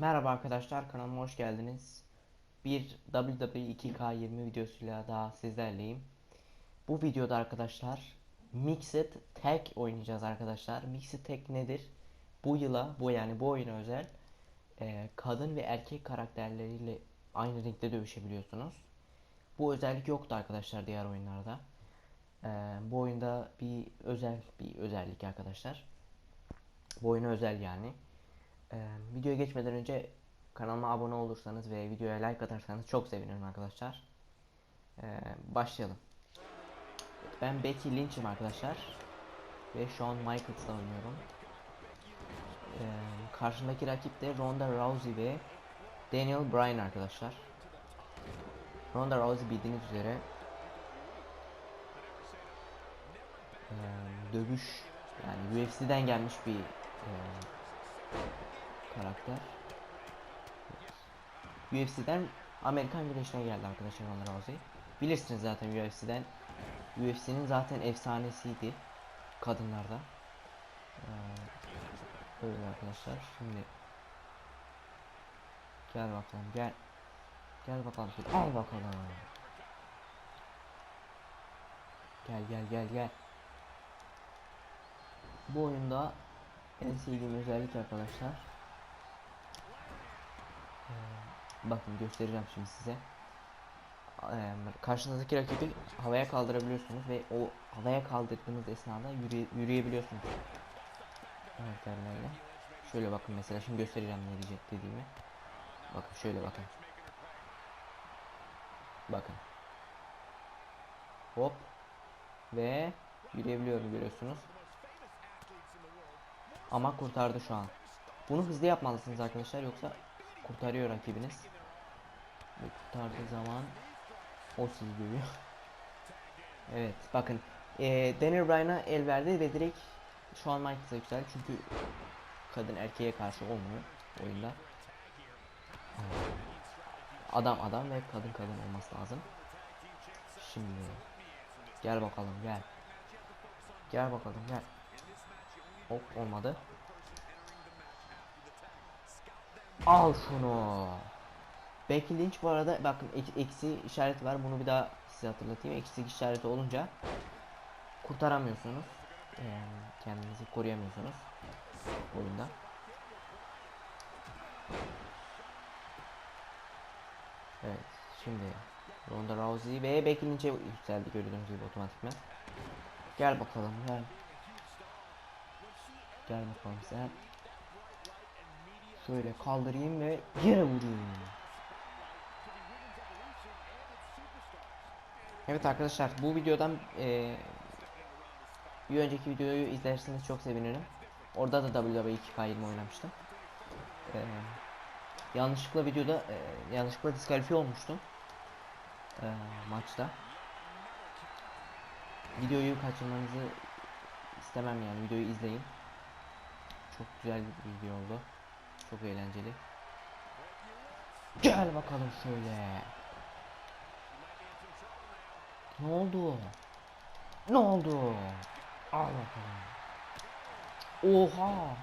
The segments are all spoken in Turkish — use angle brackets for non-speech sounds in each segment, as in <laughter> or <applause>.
Merhaba arkadaşlar kanalıma hoş geldiniz. Bir WWE 2K20 videosuyla daha sizlerleyim. Bu videoda arkadaşlar Mixed Tag oynayacağız arkadaşlar. Mixed Tag nedir? Bu yıla, bu yani bu oyuna özel e, kadın ve erkek karakterleriyle aynı ringde dövüşebiliyorsunuz. Bu özellik yoktu arkadaşlar diğer oyunlarda. E, bu oyunda bir özel bir özellik arkadaşlar. Bu oyuna özel yani. Ee, videoya geçmeden önce kanalıma abone olursanız ve videoya like atarsanız çok sevinirim arkadaşlar. Ee, başlayalım. Ben Becky Lynch'im arkadaşlar. Ve Shawn Michaels'la oynuyorum. Ee, karşımdaki rakip de Ronda Rousey ve Daniel Bryan arkadaşlar. Ronda Rousey bildiğiniz üzere ee, dövüş yani UFC'den gelmiş bir ee, karakter. UFC'den Amerikan güreşine geldi arkadaşlar Ronda Rousey. Bilirsiniz zaten UFC'den. UFC'nin zaten efsanesiydi kadınlarda. Ee, böyle arkadaşlar. Şimdi gel bakalım gel. Gel bakalım. Al bakalım. Gel gel gel gel. Bu oyunda en sevdiğim özellik arkadaşlar. Ee, bakın göstereceğim şimdi size. Ee, karşınızdaki rakibi havaya kaldırabiliyorsunuz ve o havaya kaldırdığınız esnada yürüye, yürüyebiliyorsunuz. Karakterlerle. Şöyle bakın mesela şimdi göstereceğim ne diyecek dediğimi. Bakın şöyle bakın. Bakın. Hop. Ve yürüyebiliyorum görüyorsunuz. Ama kurtardı şu an. Bunu hızlı yapmalısınız arkadaşlar yoksa kurtarıyor rakibiniz. Ve kurtardığı zaman o sizi dövüyor. <laughs> evet bakın ee, Daniel Bryan'a el verdi ve direkt şu an Michaels'a yükseldi çünkü kadın erkeğe karşı olmuyor oyunda. Adam adam ve kadın kadın olması lazım. Şimdi gel bakalım gel. Gel bakalım gel. Hop olmadı. Al şunu. Becky Lynch bu arada bakın ek- eksi işareti var. Bunu bir daha size hatırlatayım. Eksi işareti olunca kurtaramıyorsunuz. Yani kendinizi koruyamıyorsunuz oyunda. Evet şimdi Ronda Rousey ve Becky Lynch'e yükseldi gördüğünüz gibi otomatikman. Gel bakalım gel. Gel bakalım sen. Şöyle kaldırayım ve yere vurayım. Evet arkadaşlar bu videodan eee, bir önceki videoyu izlerseniz çok sevinirim. Orada da WWE 2K20 oynamıştım. Eee, yanlışlıkla videoda eee, yanlışlıkla diskalifiye olmuştum. Eee, maçta. Videoyu kaçırmanızı istemem yani videoyu izleyin. Çok güzel bir video oldu. Çok eğlenceli. Gel bakalım şöyle. Ne oldu? Ne oldu? Al bakalım. Oha.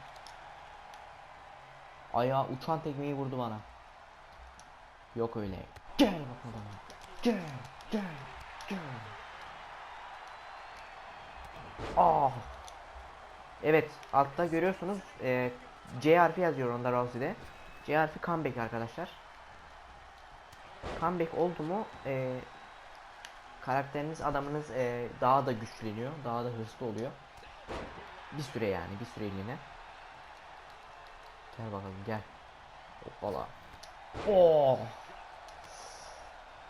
Ayağı uçan tekmeyi vurdu bana. Yok öyle. Gel bakalım. Gel, gel, gel. Ah. Evet, altta görüyorsunuz e, C harfi yazıyor onda Rousey'de. C harfi comeback arkadaşlar. Comeback oldu mu e, karakteriniz adamınız e, daha da güçleniyor, daha da hırslı oluyor. Bir süre yani, bir süreliğine. Gel bakalım gel. Hoppala. Oh.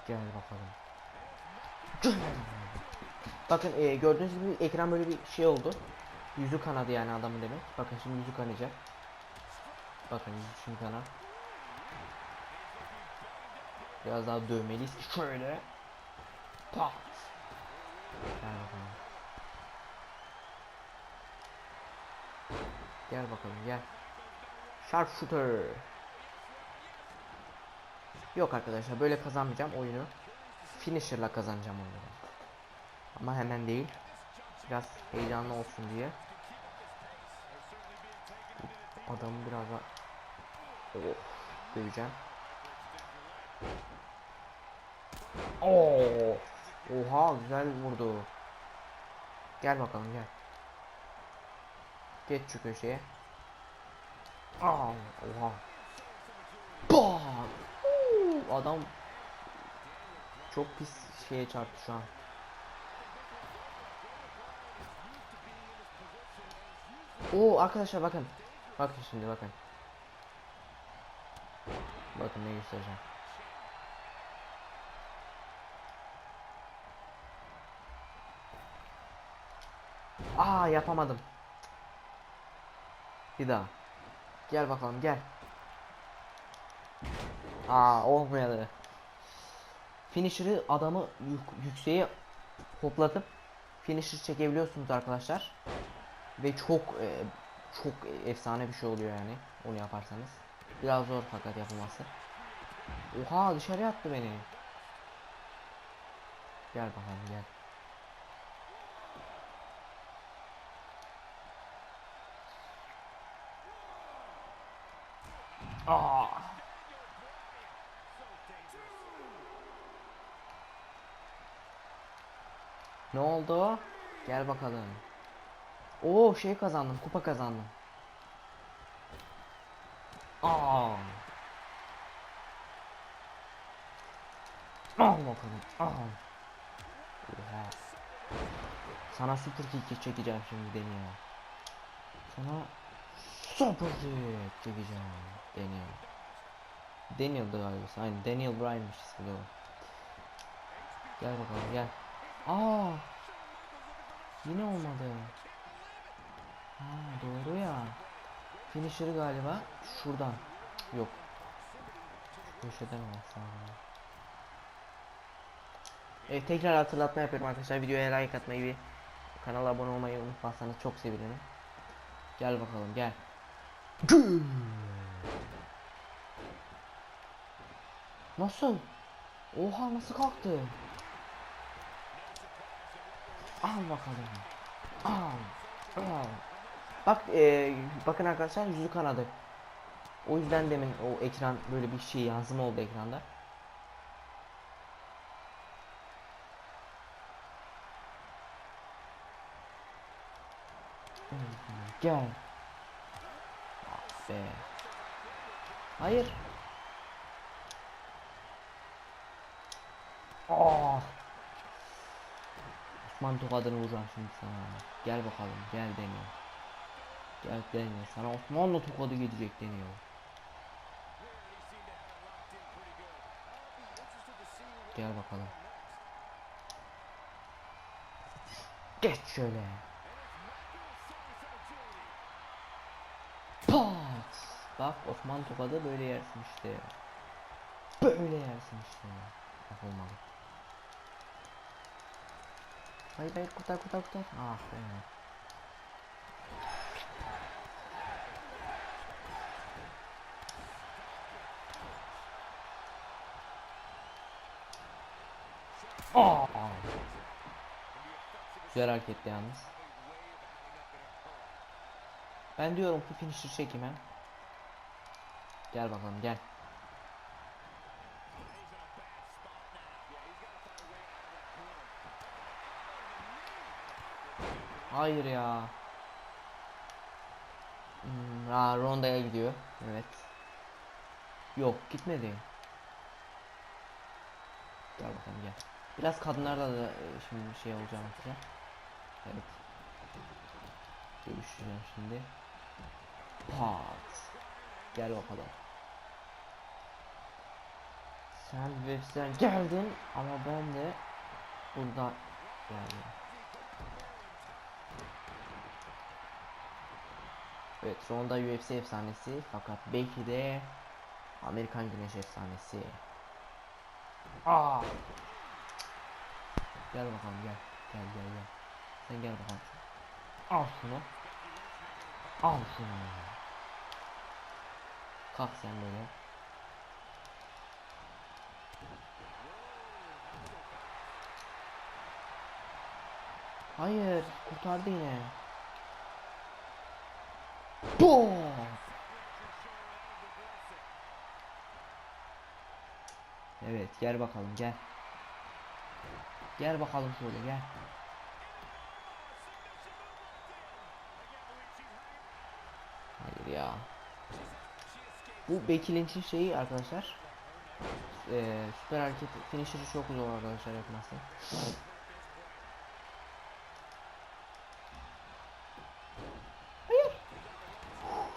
Gel bakalım. Bakın e, gördüğünüz gibi ekran böyle bir şey oldu. Yüzü kanadı yani adamın demek. Bakın şimdi yüzü kanayacak. Bakın yüzü şimdi kanar. Biraz daha dövmeliyiz şöyle. Pat. Gel bakalım. Gel bakalım gel. Sharpshooter. Yok arkadaşlar böyle kazanmayacağım oyunu. Finisher'la kazanacağım oyunu. Ama hemen değil. Biraz heyecanlı olsun diye. Adamı biraz daha... Oh. döveceğim. Oo. Oha güzel vurdu. Gel bakalım gel. Geç şu köşeye. Aa, oha. Bam! Adam çok pis şeye çarptı şu an. Oo arkadaşlar bakın. Bakın şimdi bakın. Bakın ne göstereceğim. Aa yapamadım. Bir daha. Gel bakalım gel. Aa olmayalı. Finisher'ı adamı yük- yükseğe hoplatıp finisher çekebiliyorsunuz arkadaşlar. Ve çok e, çok efsane bir şey oluyor yani onu yaparsanız. Biraz zor fakat yapılması. Oha dışarıya attı beni. Gel bakalım gel. Aa. Ne oldu? Gel bakalım. Oo şey kazandım, kupa kazandım. Aa. Al bakalım. Al. Oha. Sana super kick çekeceğim şimdi deniyor. Sana super kick çekeceğim deniyor. Daniel'dı galiba. Aynen Daniel Bryan'mış ismi. Gel bakalım gel. Aa. Yine olmadı. Ha doğru ya. Finisher'ı galiba şuradan. Yok. Köşeden olması lazım. Evet tekrar hatırlatma yapıyorum arkadaşlar. Videoya like atmayı ve kanala abone olmayı unutmazsanız çok sevinirim. Gel bakalım gel. Nasıl? Oha nasıl kalktı? Al bakalım. Al. Al. Bak e, bakın arkadaşlar yüzü kanadı. O yüzden demin o ekran böyle bir şey yansıma oldu ekranda. Gel. Hayır. Ah. Osman tokadını vuracağım şimdi sana. Gel bakalım gel deniyor. Gel deniyor. Sana Osmanlı tokadı gidecek deniyor. Gel bakalım. Geç şöyle. Pat. Bak Osman tokadı böyle yersin işte. Böyle yersin işte. Bak olmadı. Hayır hayır kurtar kurtar kurtar. Ah be. Aa. Güzel hareketti yalnız. Ben diyorum ki finisher çekeyim hem. Gel bakalım gel. Hayır ya. Hmm, aa, Ronda'ya gidiyor. Evet. Yok gitmedi. Gel bakalım gel. Biraz kadınlarla da e, şimdi şey olacağım size. Evet. Görüşeceğim şimdi. Pat. Gel bakalım. Sen websiten geldin ama ben de burada geldim. Evet Ronda UFC efsanesi fakat belki de Amerikan Güneş efsanesi. Aa! Gel bakalım gel. Gel gel gel. Sen gel bakalım. Al şunu. Al şunu. Kalk sen böyle. Hayır, kurtardı yine. Boom! Evet gel bakalım gel. Gel bakalım şöyle gel. Hayır ya. Bu Becky Lynch'in şeyi arkadaşlar. Eee süper hareket finisher'ı çok zor arkadaşlar yapması. Hayır.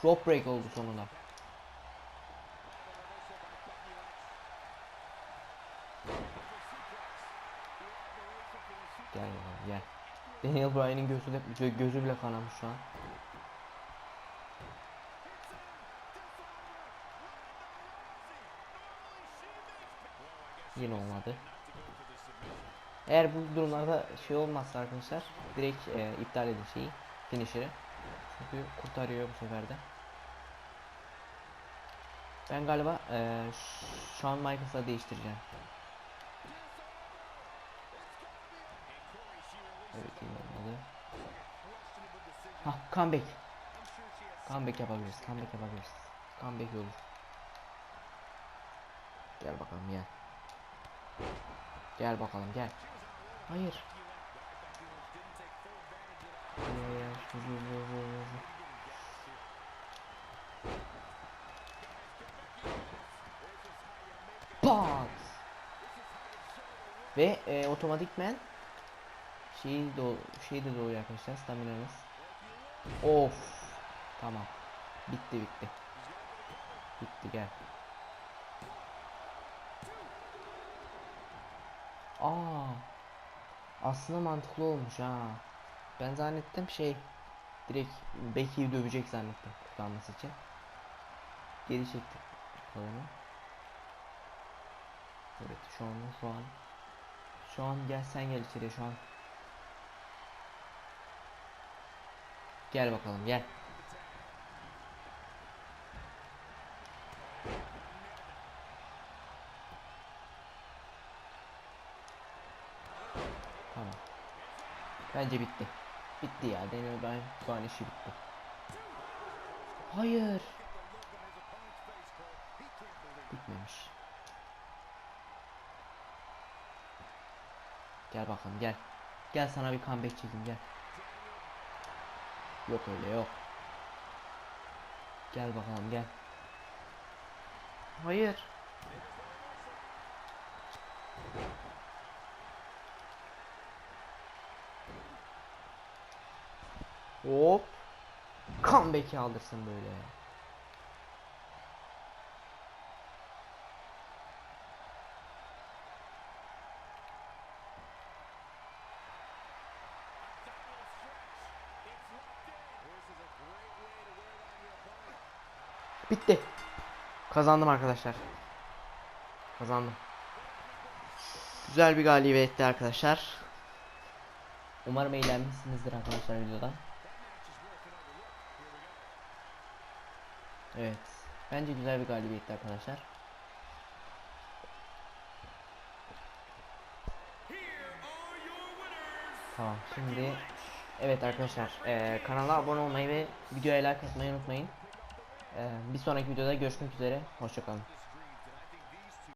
Rope break oldu sonunda. Gel bakalım gel. Daniel Bryan'in gözü, de, gö- gözü bile kanamış şu an. Yine olmadı. Eğer bu durumlarda şey olmazsa arkadaşlar direkt e, iptal edin şeyi finisher'ı. Çünkü kurtarıyor bu sefer de. Ben galiba e, Shawn Michaels'a değiştireceğim. Evet iyi olmadı. Hah comeback. Comeback yapabiliriz. Comeback yapabiliriz. Comeback olur. Gel bakalım gel. Gel bakalım gel. Hayır. Pat. Ve e, otomatikmen şey do şey de doğuyor arkadaşlar staminamız. Of. Tamam. Bitti bitti. Bitti gel. Aa. Aslında mantıklı olmuş ha. Ben zannettim şey direkt Becky'yi dövecek zannettim kurtarması için. Geri çektik kalanı. Evet şu an şu an şu an gel sen gel içeriye şu an. Gel bakalım gel. Tamam. Bence bitti. Bitti ya. Daniel Bryan şu an işi bitti. Hayır. Bitmemiş. Gel bakalım gel. Gel sana bir comeback çekeyim gel. Yok öyle yok. Gel bakalım gel. Hayır. Hop. Comeback'i aldırsın böyle. Bitti. Kazandım arkadaşlar. Kazandım. Güzel bir galibiyetti arkadaşlar. Umarım eğlenmişsinizdir arkadaşlar videodan. Evet. Bence güzel bir galibiyetti arkadaşlar. Tamam şimdi Evet arkadaşlar eee, kanala abone olmayı ve videoya like atmayı unutmayın. Eee, bir sonraki videoda görüşmek üzere. Hoşçakalın.